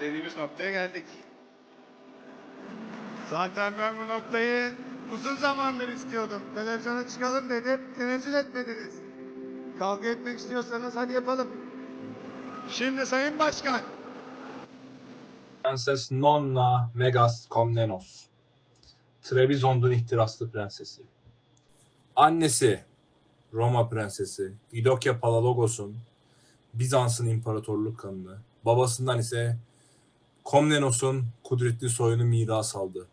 istediğimiz noktaya geldik. Zaten ben bu noktayı uzun zamandır istiyordum. Televizyona çıkalım dedim, tenezzül etmediniz. Kavga etmek istiyorsanız hadi yapalım. Şimdi Sayın Başkan, Prenses Nonna Megas Komnenos. Trebizond'un ihtiraslı prensesi. Annesi Roma prensesi İdokya Palalogos'un Bizans'ın imparatorluk kanını. Babasından ise Komnenos'un kudretli soyunu miras aldı.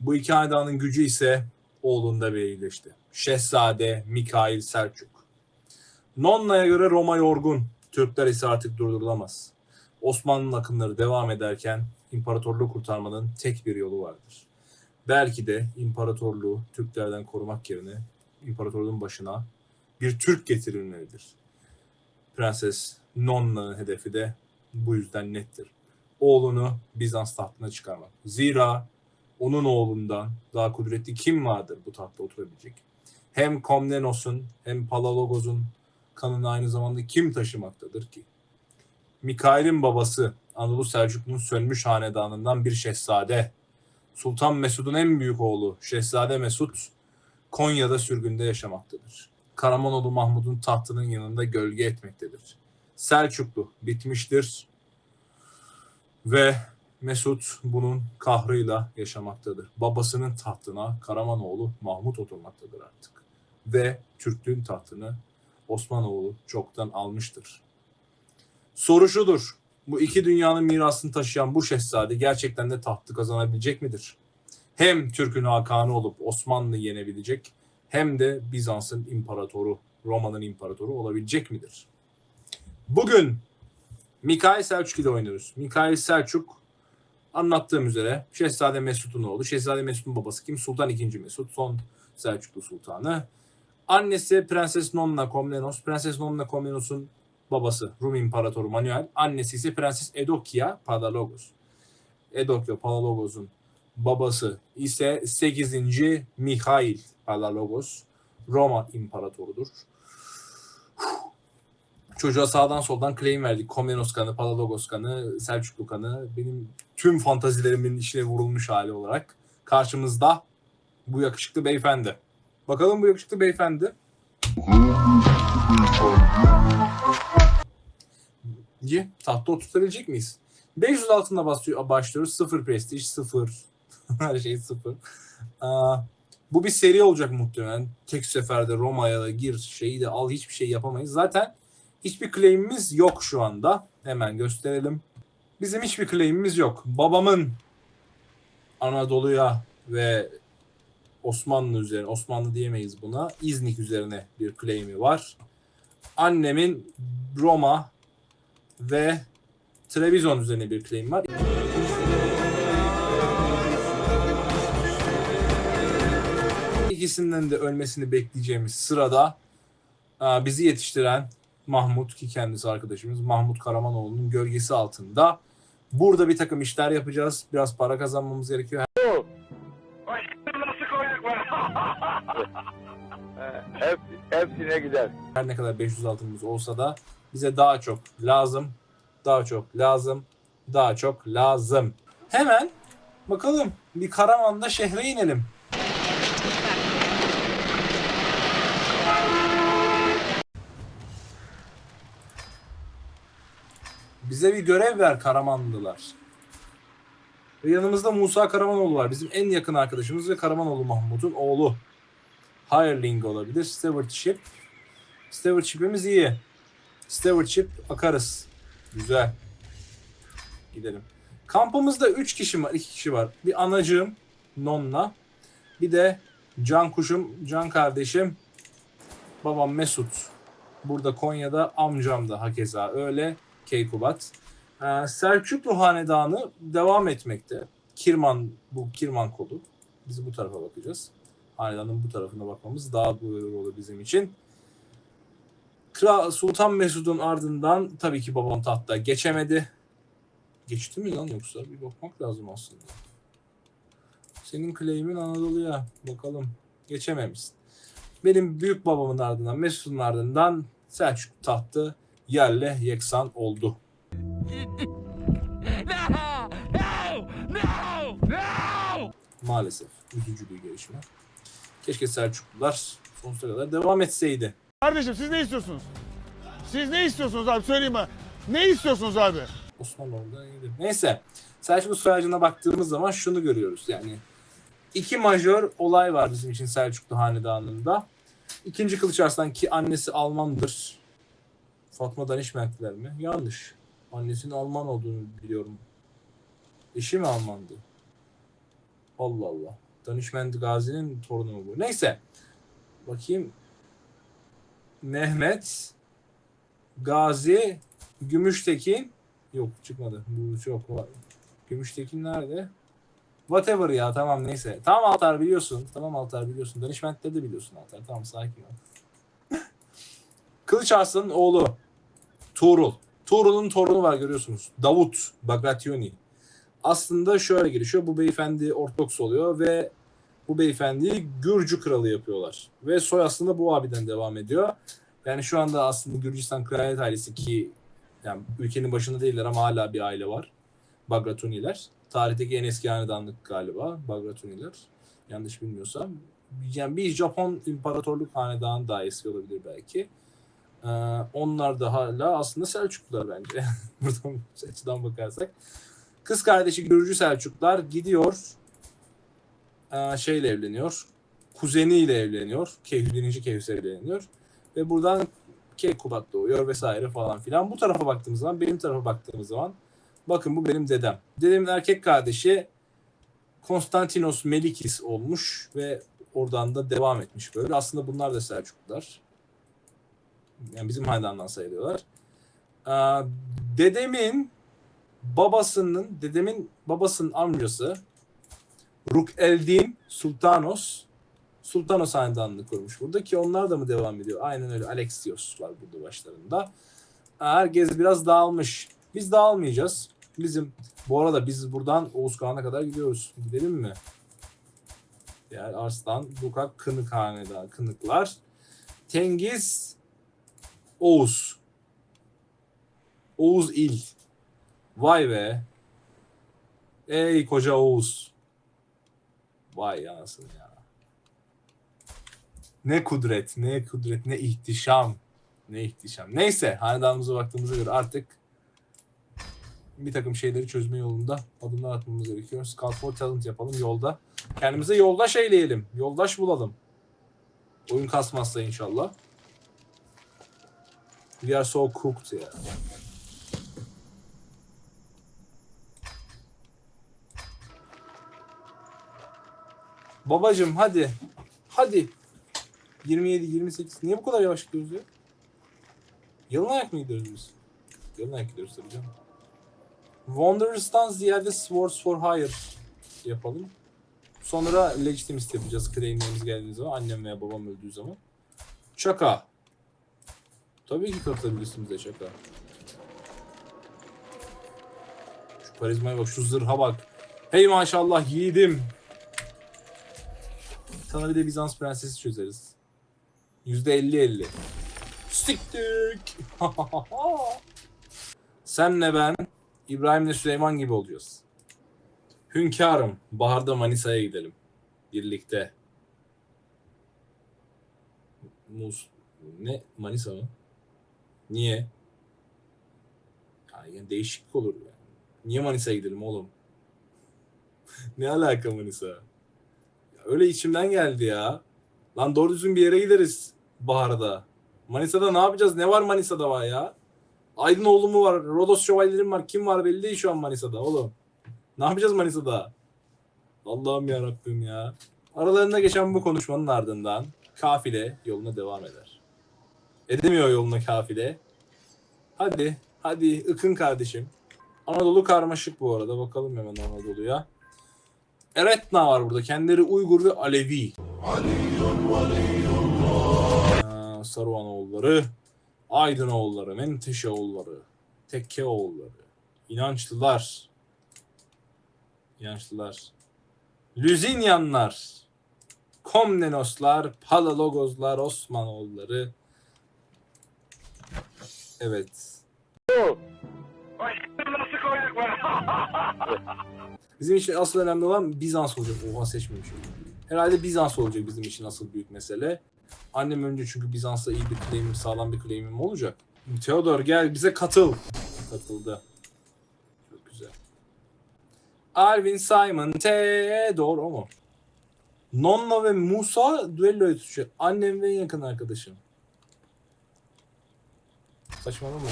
Bu iki hanedanın gücü ise oğlunda birleşti. Şehzade Mikail Selçuk. Nonna'ya göre Roma yorgun. Türkler ise artık durdurulamaz. Osmanlı akımları devam ederken imparatorluğu kurtarmanın tek bir yolu vardır. Belki de imparatorluğu Türklerden korumak yerine imparatorluğun başına bir Türk getirilmelidir. Prenses Nonna'nın hedefi de bu yüzden nettir. Oğlunu Bizans tahtına çıkarmak. Zira onun oğlundan daha kudretli kim vardır bu tahtta oturabilecek? Hem Komnenos'un hem Palalogos'un kanını aynı zamanda kim taşımaktadır ki? Mikail'in babası Anadolu Selçuklu'nun sönmüş hanedanından bir şehzade. Sultan Mesud'un en büyük oğlu Şehzade Mesud Konya'da sürgünde yaşamaktadır. Karamanoğlu Mahmud'un tahtının yanında gölge etmektedir. Selçuklu bitmiştir ve Mesud bunun kahrıyla yaşamaktadır. Babasının tahtına Karamanoğlu Mahmud oturmaktadır artık. Ve Türklüğün tahtını Osmanoğlu çoktan almıştır. Soru şudur. Bu iki dünyanın mirasını taşıyan bu şehzade gerçekten de tahtı kazanabilecek midir? Hem Türk'ün hakanı olup Osmanlı'yı yenebilecek hem de Bizans'ın imparatoru, Roma'nın imparatoru olabilecek midir? Bugün Mikail Selçuk ile oynuyoruz. Mikail Selçuk anlattığım üzere Şehzade Mesut'un oğlu. Şehzade Mesut'un babası kim? Sultan II. Mesut. Son Selçuklu Sultanı. Annesi Prenses Nonna Komnenos. Prenses Nonna Komnenos'un babası Rum İmparatoru Manuel. Annesi ise Prenses Edokia Padalogos. Edokia Padalogos'un babası ise 8. Mihail Padalogos. Roma İmparatorudur. Çocuğa sağdan soldan claim verdik. Komnenos kanı, Padalogos kanı, Selçuklu kanı. Benim tüm fantazilerimin içine vurulmuş hali olarak karşımızda bu yakışıklı beyefendi. Bakalım bu yakışıklı beyefendi Yi tahta oturtabilecek miyiz? 500 altında başlıyoruz. Sıfır prestij, sıfır. Her şey sıfır. Aa, bu bir seri olacak muhtemelen. Tek seferde Roma'ya da gir, şeyi de al, hiçbir şey yapamayız. Zaten hiçbir claim'imiz yok şu anda. Hemen gösterelim. Bizim hiçbir claim'imiz yok. Babamın Anadolu'ya ve Osmanlı üzerine, Osmanlı diyemeyiz buna, İznik üzerine bir claim'i var. Annemin Roma ve Trabzon üzerine bir claim var. İkisinden de ölmesini bekleyeceğimiz sırada bizi yetiştiren Mahmut ki kendisi arkadaşımız Mahmut Karamanoğlu'nun gölgesi altında burada bir takım işler yapacağız. Biraz para kazanmamız gerekiyor. Hep, hepsine gider. Her ne kadar 500 altınımız olsa da bize daha çok lazım. Daha çok lazım. Daha çok lazım. Hemen bakalım bir Karaman'da şehre inelim. Bize bir görev ver Karamanlılar. Ve yanımızda Musa Karamanoğlu var. Bizim en yakın arkadaşımız ve Karamanoğlu Mahmut'un oğlu. Hireling olabilir. Stewardship. Stewardship'imiz iyi. Stewardship akarız. Güzel. Gidelim. Kampımızda 3 kişi var, 2 kişi var. Bir anacığım Nonna. Bir de can kuşum, can kardeşim. Babam Mesut. Burada Konya'da amcam da hakeza öyle. Keykubat. Ee, Selçuklu Hanedanı devam etmekte. Kirman, bu Kirman kolu. Biz bu tarafa bakacağız. Hanedanın bu tarafına bakmamız daha doğru olur bizim için. Kral Sultan Mesud'un ardından tabii ki babam tahta geçemedi. Geçti mi lan yoksa? Bir bakmak lazım aslında. Senin claim'in Anadolu'ya. Bakalım. Geçememişsin. Benim büyük babamın ardından, Mesud'un ardından Selçuk tahtı yerle yeksan oldu. Maalesef üzücü bir gelişme. Keşke Selçuklular sonsuza kadar devam etseydi. Kardeşim siz ne istiyorsunuz? Siz ne istiyorsunuz abi söyleyeyim mi? Ne istiyorsunuz abi? Osmanlı'da iyiydi. Neyse Selçuklu sürecine baktığımız zaman şunu görüyoruz. Yani iki majör olay var bizim için Selçuklu Hanedanı'nda. İkinci Kılıç Arslan ki annesi Almandır Fatma Danişmentliler mi? Yanlış. Annesinin Alman olduğunu biliyorum. Eşi mi Almandı? Allah Allah. Danişment Gazi'nin torunu mu bu? Neyse. Bakayım. Mehmet, Gazi, Gümüştekin, Yok çıkmadı. Bu çok var. Gümüştekin nerede? Whatever ya tamam neyse. Tamam Altar biliyorsun. Tamam Altar biliyorsun. Danışment'te de biliyorsun Altar. Tamam sakin ol. Kılıç Arslan'ın oğlu. Tuğrul. Tuğrul'un torunu var görüyorsunuz. Davut Bagrationi. Aslında şöyle gelişiyor. Bu beyefendi Ortodoks oluyor ve bu beyefendiyi Gürcü kralı yapıyorlar. Ve soy aslında bu abiden devam ediyor. Yani şu anda aslında Gürcistan kraliyet ailesi ki yani ülkenin başında değiller ama hala bir aile var. Bagratuniler. Tarihteki en eski hanedanlık galiba Bagratuniler. Yanlış bilmiyorsam. Yani bir Japon imparatorluk hanedanı daha eski olabilir belki. Ee, onlar da hala aslında Selçuklular bence. Buradan bu açıdan bakarsak. Kız kardeşi Gürcü Selçuklular gidiyor. Ee, şeyle evleniyor. Kuzeniyle evleniyor. Keyhü, birinci Keyhüs'e evleniyor. Ve buradan Keykubat doğuyor vesaire falan filan. Bu tarafa baktığımız zaman, benim tarafa baktığımız zaman bakın bu benim dedem. Dedemin erkek kardeşi Konstantinos Melikis olmuş ve oradan da devam etmiş böyle. Aslında bunlar da Selçuklular. Yani bizim hanedandan sayılıyorlar. Ee, dedemin babasının, dedemin babasının amcası Rukeldin Sultanos Sultanos hanedanlığı kurmuş burada ki onlar da mı devam ediyor? Aynen öyle. Alexios var burada başlarında. Herkes biraz dağılmış. Biz dağılmayacağız. Bizim bu arada biz buradan Oğuz Kağan'a kadar gidiyoruz. Gidelim mi? Yani Arslan, Dukak, Kınık hanedanı, Kınıklar. Tengiz, Oğuz. Oğuz il. Vay be. Ey koca Oğuz. Vay anasını ya. Ne kudret, ne kudret, ne ihtişam. Ne ihtişam. Neyse, hanedanımıza baktığımıza göre artık bir takım şeyleri çözme yolunda adımlar atmamız gerekiyor. Scout for Talent yapalım yolda. Kendimize yoldaş eyleyelim. Yoldaş bulalım. Oyun kasmazsa inşallah. We are so cooked ya. Babacım hadi. Hadi. 27, 28. Niye bu kadar yavaş gidiyoruz ya? Yalın ayak mı gidiyoruz biz? Yalın ayak gidiyoruz tabii canım. Wanderers'tan ziyade Swords for Hire yapalım. Sonra Legitimist yapacağız claimlerimiz geldiği zaman. Annem veya babam öldüğü zaman. Çaka. Tabii ki katılabilirsiniz de Çaka. Şu karizmaya bak, şu zırha bak. Hey maşallah yiğidim. Sana bir de Bizans prensesi çözeriz. %50-50. Siktik. Senle ben İbrahim'le Süleyman gibi olacağız. Hünkârım, baharda Manisa'ya gidelim. Birlikte. Mus... Ne? Manisa mı? Niye? Yani değişiklik olur yani. Niye Manisa'ya gidelim oğlum? ne alaka Manisa? Ya öyle içimden geldi ya. Lan doğru düzgün bir yere gideriz baharda. Manisa'da ne yapacağız? Ne var Manisa'da var ya? Aydınoğlu mu var? Rodos şövalyelerim var. Kim var belli değil şu an Manisa'da oğlum. Ne yapacağız Manisa'da? Allah'ım ya Rabbim ya. Aralarında geçen bu konuşmanın ardından kafile yoluna devam eder. Edemiyor yoluna kafile. Hadi, hadi ıkın kardeşim. Anadolu karmaşık bu arada. Bakalım hemen Anadolu'ya. Eretna var burada. Kendileri Uygur ve Alevi. Ha, Saruhanoğulları, Aydınoğulları, Menteşeoğulları, Tekkeoğulları, İnançlılar, İnançlılar, Lüzinyanlar, Komnenoslar, Palalogozlar, Osmanoğulları. Evet. Bizim için asıl önemli olan Bizans olacak. Oha seçmemişim. Herhalde Bizans olacak bizim için asıl büyük mesele. Annem önce çünkü Bizans'ta iyi bir claim'im, sağlam bir claim'im olacak. Theodor gel bize katıl. Katıldı. Çok güzel. Alvin Simon T doğru o mu? Nonna ve Musa düello tutacak. Annem ve en yakın arkadaşım. Saçmalama.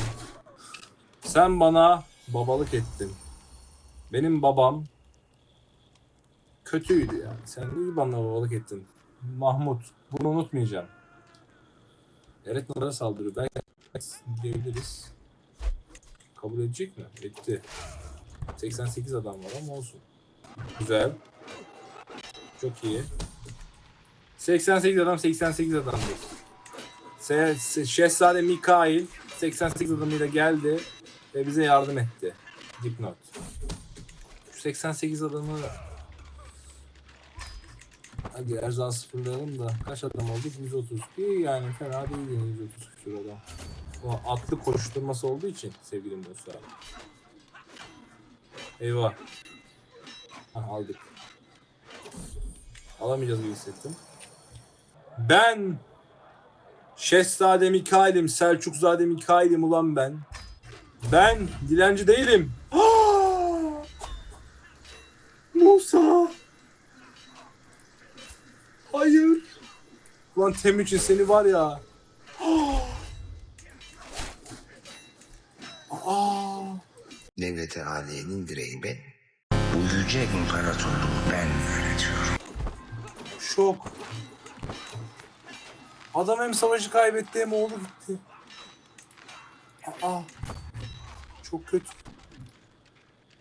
Sen bana babalık ettin. Benim babam kötüydü yani. Sen iyi bana babalık ettin. Mahmut. Bunu unutmayacağım. Eretna'da saldırıyor. Belki diyebiliriz. Kabul edecek mi? Etti. 88 adam var ama olsun. Güzel. Çok iyi. 88 adam 88 adamdır. Se- Se- Şehzade Mikail 88 adamıyla geldi ve bize yardım etti. Dipnot. Şu 88 adamı Hadi Erzan sıfırlayalım da kaç adam olduk? 130. İyi yani fena değil yani 130 küsur adam. O atlı koşturması olduğu için sevgili Musa. Eyvah. Hah, aldık. Alamayacağız gibi hissettim. Ben Şehzade Mikail'im, Selçukzade Mikail'im ulan ben. Ben dilenci değilim. Musa. Hayır. Ulan Temüçin seni var ya. Aa. Devleti Aliye'nin direği ben. Bu yüce imparatorluğu ben yönetiyorum. Şok. Adam hem savaşı kaybetti hem oğlu gitti. Aa. Çok kötü.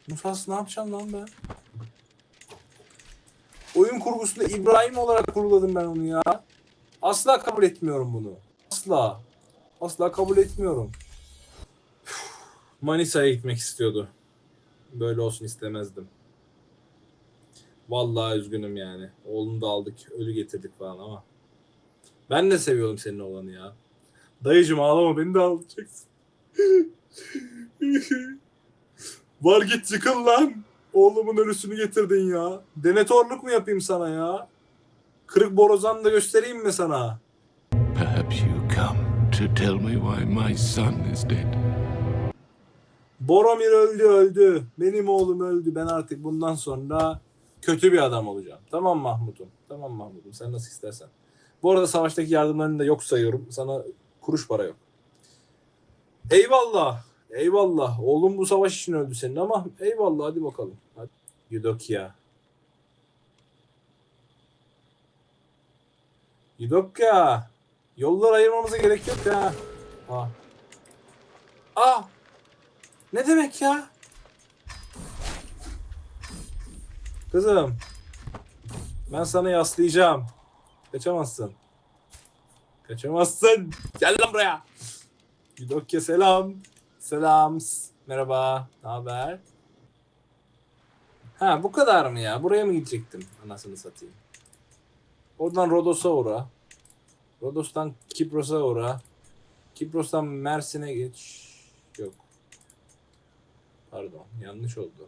Musas ne yapacaksın lan ben? Oyun kurgusunda İbrahim olarak kurguladım ben onu ya. Asla kabul etmiyorum bunu. Asla. Asla kabul etmiyorum. Manisa'ya gitmek istiyordu. Böyle olsun istemezdim. Vallahi üzgünüm yani. Oğlunu da aldık, ölü getirdik falan ama. Ben de seviyordum senin oğlanı ya. Dayıcım ağlama beni de alacaksın. Var git yıkıl lan. Oğlumun ölüsünü getirdin ya. Denetorluk mu yapayım sana ya? Kırık borazan da göstereyim mi sana? Perhaps you come to tell me why my son is dead. Boromir öldü öldü. Benim oğlum öldü. Ben artık bundan sonra kötü bir adam olacağım. Tamam Mahmut'um. Tamam Mahmut'um. Sen nasıl istersen. Bu arada savaştaki yardımlarını da yok sayıyorum. Sana kuruş para yok. Eyvallah. Eyvallah. Oğlum bu savaş için öldü senin ama eyvallah hadi bakalım. Hadi. Yudokia. Yudokia. Yollar ayırmamıza gerek yok ya. Ah. Ah. Ne demek ya? Kızım. Ben sana yaslayacağım. Kaçamazsın. Kaçamazsın. Gel lan buraya. Yudokya selam. Selam. Merhaba. Ne haber? Ha bu kadar mı ya? Buraya mı gidecektim? Anasını satayım. Oradan Rodos'a uğra. Rodos'tan Kipros'a uğra. Kipros'tan Mersin'e geç. Yok. Pardon. Yanlış oldu.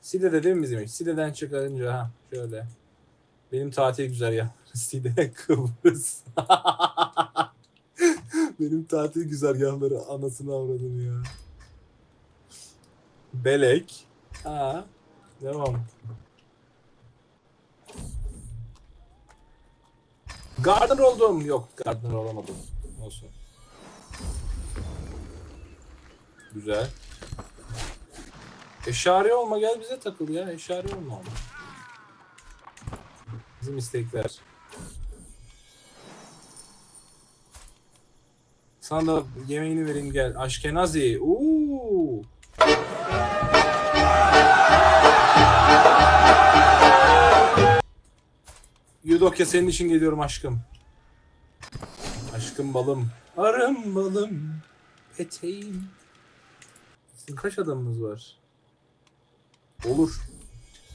Side'de değil mi bizim iş? Side'den çıkarınca ha şöyle. Benim tatil güzel ya. Side Kıbrıs. Benim tatil güzergahları anasını avradım ya. Belek. Ha. Devam. Gardener oldum. Yok Gardener olamadım. Olsun. Güzel. Eşari olma gel bize takıl ya. Eşari olma ama. Bizim istekler. Sana da yemeğini vereyim gel. Aşkenazi. Uuu. Yudokya senin için geliyorum aşkım. Aşkım balım. Arım balım. Peteğim. Sizin kaç adamınız var? Olur.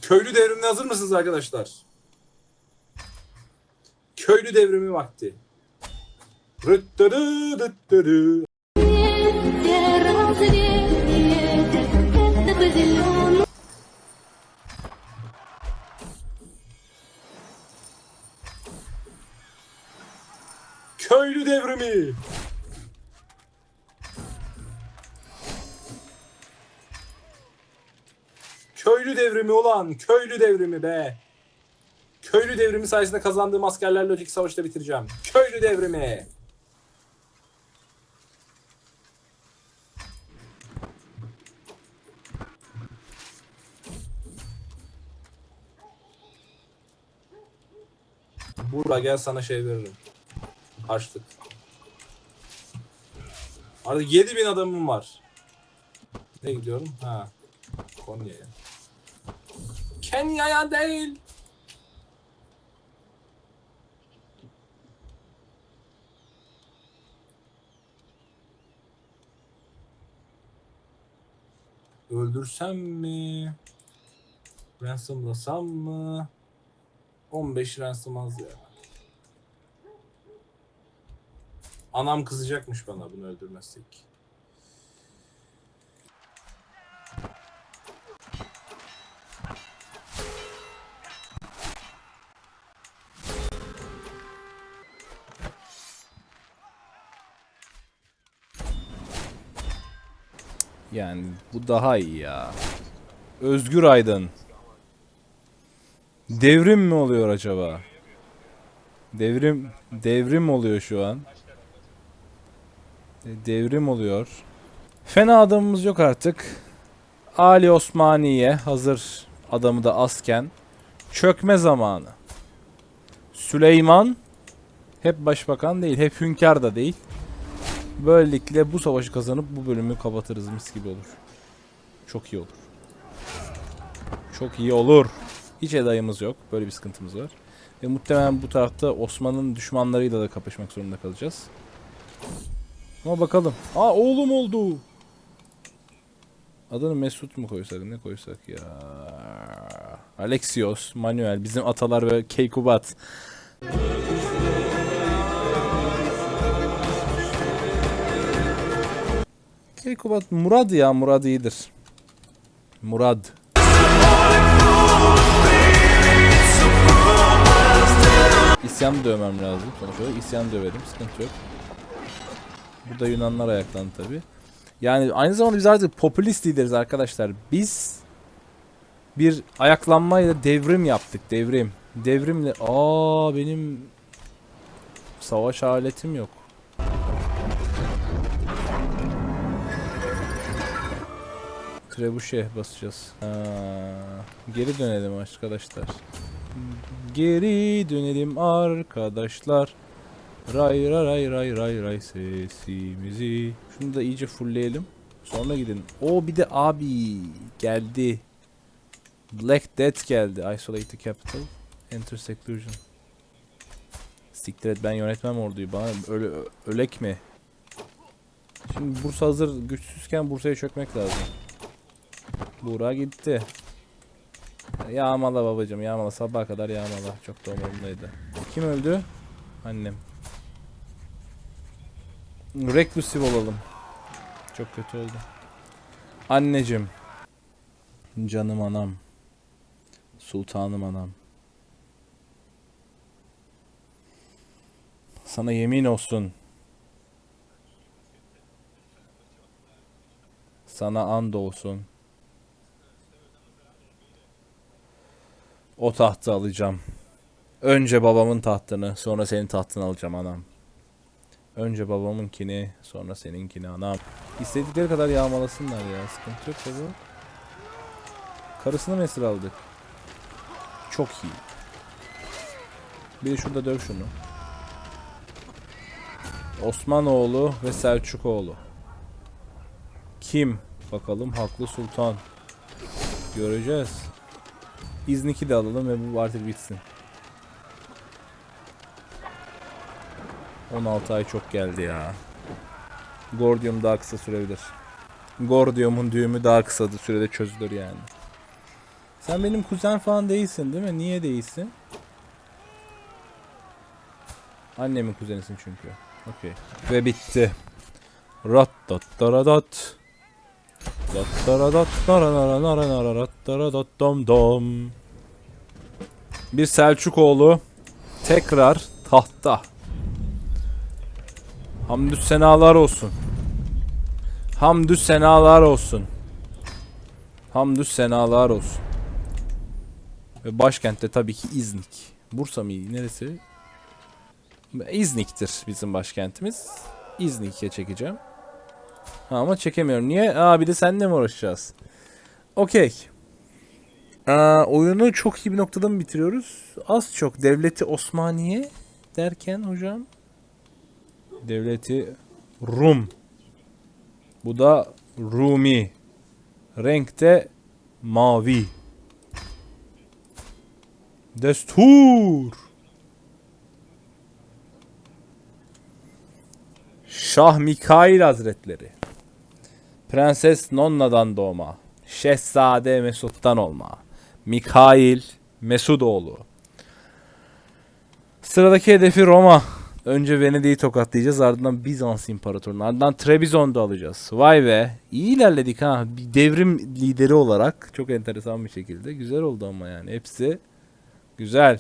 Köylü devrimine hazır mısınız arkadaşlar? köylü devrimi vakti. Köylü devrimi. Köylü devrimi olan köylü devrimi be. Köylü devrimi sayesinde kazandığım askerlerle öteki savaşta bitireceğim. Köylü devrimi. Burada gel sana şey veririm. Harçlık. Artık 7000 adamım var. Ne gidiyorum? Ha. Konya'ya. Kenya'ya değil. Öldürsem mi? Ransomlasam mı? 15 ransom az ya. Anam kızacakmış bana bunu öldürmezsek. Yani bu daha iyi ya. Özgür Aydın. Devrim mi oluyor acaba? Devrim devrim oluyor şu an. E, Devrim oluyor. Fena adamımız yok artık. Ali Osmaniye hazır adamı da azken çökme zamanı. Süleyman hep başbakan değil, hep hünkâr da değil. Böylelikle bu savaşı kazanıp bu bölümü kapatırız mis gibi olur. Çok iyi olur. Çok iyi olur. Hiç edayımız yok. Böyle bir sıkıntımız var. Ve muhtemelen bu tarafta Osman'ın düşmanlarıyla da kapışmak zorunda kalacağız. Ama bakalım. Aa oğlum oldu. Adını Mesut mu koysak ne koysak ya? Alexios, Manuel, bizim atalar ve Keykubat. Keykubat Murad ya Murad iyidir. Murad. İsyan dövmem lazım. Sonuçta isyan döverim. Sıkıntı yok. Burada Yunanlar ayaklandı tabi. Yani aynı zamanda biz artık popülist lideriz arkadaşlar. Biz bir ayaklanmayla devrim yaptık. Devrim. Devrimle... Aa benim savaş aletim yok. Trebuşe basacağız. Ha, geri dönelim arkadaşlar. Geri dönelim arkadaşlar. Ray ray ray ray ray ray sesimizi. Şunu da iyice fullleyelim. Sonra gidin. O bir de abi geldi. Black Death geldi. Isolate the capital. Enter seclusion. Siktir et ben yönetmem orduyu. Bana öyle ölek mi? Şimdi Bursa hazır güçsüzken Bursa'ya çökmek lazım. Buğra gitti. Yağmala babacım yağmala sabaha kadar yağmala. Çok da umurumdaydı. Kim öldü? Annem. Reclusive olalım. Çok kötü oldu. Anneciğim. Canım anam. Sultanım anam. Sana yemin olsun. Sana and olsun. O tahtı alacağım. Önce babamın tahtını, sonra senin tahtını alacağım anam. Önce babamınkini, sonra seninkini anam. İstedikleri kadar yağmalasınlar ya. Sıkıntı yok tabi. Karısını mı esir aldık? Çok iyi. Bir de şurada döv şunu. Osmanoğlu ve Selçukoğlu. Kim? Bakalım Haklı Sultan. Göreceğiz. İzniki de alalım ve bu artık bitsin. 16 ay çok geldi ya. Gordium daha kısa sürebilir. Gordium'un düğümü daha kısa sürede çözülür yani. Sen benim kuzen falan değilsin değil mi? Niye değilsin? Annemin kuzenisin çünkü. Okey. Ve bitti. Rat. Dat taradat Bir Selçukoğlu tekrar tahta. Hamdü senalar olsun. Hamdü senalar olsun. Hamdü senalar olsun. Ve başkentte tabii ki İznik. Bursa mı? Neresi? İznik'tir bizim başkentimiz. İznik'e çekeceğim. Ha, ama çekemiyorum. Niye? Aa bir de seninle mi uğraşacağız? Okey. Oyunu çok iyi bir noktada mı bitiriyoruz? Az çok. Devleti Osmaniye derken hocam. Devleti Rum. Bu da Rumi. Renkte mavi. Destur. Şah Mikail Hazretleri. Prenses Nonna'dan doğma. Şehzade Mesut'tan olma. Mikail Mesudoğlu. Sıradaki hedefi Roma. Önce Venedik'i tokatlayacağız ardından Bizans İmparatorluğu'nu ardından Trebizon'da alacağız. Vay be iyi ilerledik ha. Bir devrim lideri olarak çok enteresan bir şekilde. Güzel oldu ama yani hepsi güzel.